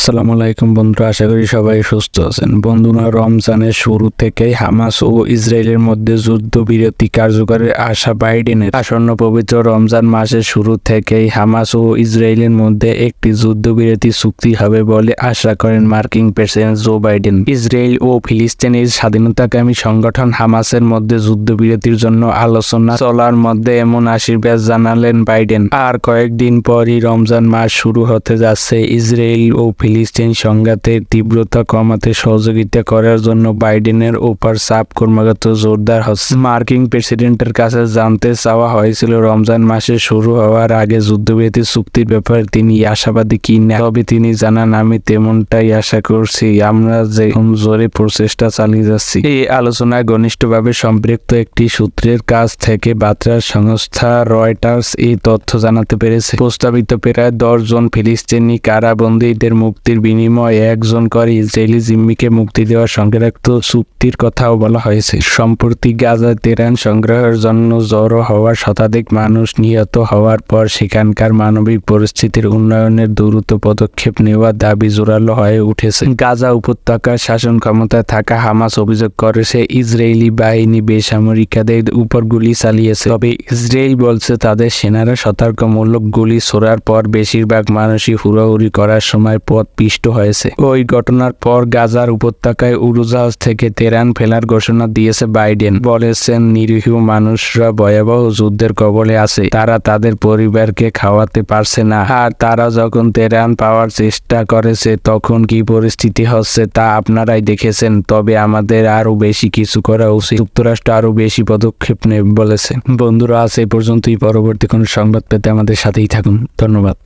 আসসালামু আলাইকুম বন্ধুরা, আশা করি সবাই সুস্থ আছেন। বন্ধুরা, রমজানের শুরু থেকেই হামাস ও ইসরায়েলের মধ্যে যুদ্ধবিরতি কার্যকরের আশা বাইডেনের আসন্ন পবিত্র রমজান মাসের শুরু থেকেই হামাস ও ইসরায়েলের মধ্যে একটি যুদ্ধবিরতি চুক্তি হবে বলে আশা করেন মার্কিন প্রেসিডেন্ট জো বাইডেন। ইসরায়েল ও ফিলিস্তিনের স্বাধীনতাকামী সংগঠন হামাসের মধ্যে যুদ্ধবিরতির জন্য আলোচনা চলার মধ্যে এমন আশীর্বাদ জানালেন বাইডেন। আর কয়েকদিন পরই রমজান মাস শুরু হতে যাচ্ছে ইসরায়েল ও ফিলিস্তিন সংঘাতের তীব্রতা কমাতে সহযোগিতা করার জন্য বাইডেনের ওপর চাপ ক্রমাগত জোরদার হচ্ছে মার্কিন প্রেসিডেন্টের কাছে জানতে চাওয়া হয়েছিল, রমজান মাসে শুরু হওয়ার আগে যুদ্ধবিরতি চুক্তির ব্যাপারে তিনি আশাবাদী কি না, তবে তিনি জানান, আমি তেমনটাই আশা করছি, আমরা যে জোরে প্রচেষ্টা চালিয়ে যাচ্ছি। এই আলোচনায় ঘনিষ্ঠভাবে সম্পৃক্ত একটি সূত্রের কাছ থেকে বার্তা সংস্থা রয়টার্স এই তথ্য জানাতে পেরেছে। প্রস্তাবিত প্রায় দশ জন ফিলিস্তিনি কারাবন্দীদের মুক্তির বিনিময়ে একজন করে ইসরায়েলি জিম্মিকে মুক্তি দেওয়ার সংক্রান্ত চুক্তির কথাও বলা হয়েছে। সম্প্রতি গাজা তেরান সংগ্রহের জন্য জড়ো হওয়ার শতাধিক মানুষ নিহত হওয়ার পর সেখানকার মানবিক পরিস্থিতির উন্নয়নের দ্রুত পদক্ষেপ নেওয়ার দাবি জোরালো হয়ে উঠেছে। গাজা উপত্যকার শাসন ক্ষমতায় থাকা হামাস অভিযোগ করেছে ইসরায়েলি বাহিনী বেসামরিকাদের উপর গুলি চালিয়েছে। তবে ইসরায়েল বলছে, তাদের সেনারা সতর্কমূলক গুলি ছোড়ার পর বেশিরভাগ মানুষই হুড়াহুড়ি করার সময় পথ পিষ্ট হয়েছে। ওই ঘটনার পর গাজার উপত্যকায় উড়োজাহাজ থেকে তেরান ফেলার ঘোষণা দিয়েছে বাইডেন। বলেছেন, নিরীহ মানুষরা ভয়াবহ যুদ্ধের কবলে আছে। তারা তাদের পরিবারকে খাওয়াতে পারছে না। আর তারা যখন তেরান পাওয়ার চেষ্টা করেছে, তখন কি পরিস্থিতি হচ্ছে তা আপনারাই দেখেছেন। তবে আমাদের আরও বেশি কিছু করা উচিত। যুক্তরাষ্ট্র আরও বেশি পদক্ষেপ নেবে বলেছে। বন্ধুরা, আজ এই পর্যন্তই। পরবর্তী কোনো সংবাদ পেতে আমাদের সাথেই থাকুন। ধন্যবাদ।